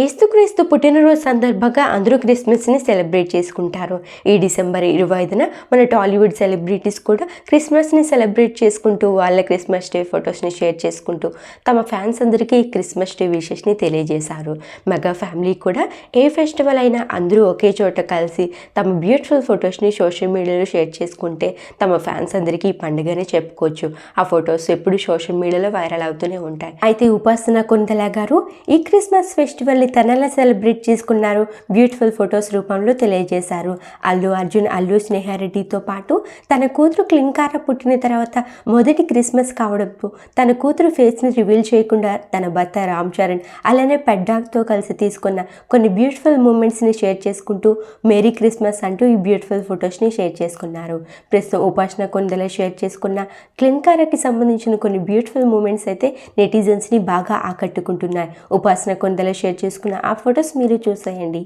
క్రీస్తు పుట్టినరోజు సందర్భంగా అందరూ క్రిస్మస్ని సెలబ్రేట్ చేసుకుంటారు. ఈ డిసెంబర్ ఇరవై ఐదున మన టాలీవుడ్ సెలబ్రిటీస్ కూడా క్రిస్మస్ని సెలబ్రేట్ చేసుకుంటూ వాళ్ళ క్రిస్మస్ డే ఫొటోస్ని షేర్ చేసుకుంటూ తమ ఫ్యాన్స్ అందరికీ ఈ క్రిస్మస్ డే విషెస్ని తెలియజేశారు. మెగా ఫ్యామిలీ కూడా ఏ ఫెస్టివల్ అయినా అందరూ ఒకే చోట కలిసి తమ బ్యూటిఫుల్ ఫొటోస్ని సోషల్ మీడియాలో షేర్ చేసుకుంటే తమ ఫ్యాన్స్ అందరికీ ఈ పండుగనే చెప్పుకోవచ్చు. ఆ ఫొటోస్ ఎప్పుడు సోషల్ మీడియాలో వైరల్ అవుతూనే ఉంటాయి. అయితే ఉపాసన కొందల గారు ఈ క్రిస్మస్ ఫెస్టివల్ని తనలా సెలబ్రేట్ చేసుకున్నారు బ్యూటిఫుల్ ఫొటోస్ రూపంలో తెలియజేశారు. అల్లు అర్జున్ అల్లు స్నేహారెడ్డితో పాటు తన కూతురు క్లింకార పుట్టిన తర్వాత మొదటి క్రిస్మస్ కావడంతో తన కూతురు ఫేస్ని రివీల్ చేయకుండా తన భర్త రామ్ చరణ్ అలానే పెడ్డాక్తో కలిసి తీసుకున్న కొన్ని బ్యూటిఫుల్ మూమెంట్స్ని షేర్ చేసుకుంటూ మేరీ క్రిస్మస్ అంటూ ఈ బ్యూటిఫుల్ ఫొటోస్ని షేర్ చేసుకున్నారు. ప్రస్తుతం ఉపాసన కొందల షేర్ చేసుకున్న క్లింకారకి సంబంధించిన కొన్ని బ్యూటిఫుల్ మూమెంట్స్ అయితే నెటిజన్స్ని బాగా ఆకట్టుకుంటున్నాయి. ఉపాసన కొందల షేర్ చేసుకున్న ఆ ఫొటోస్ మీరు చూసేయండి.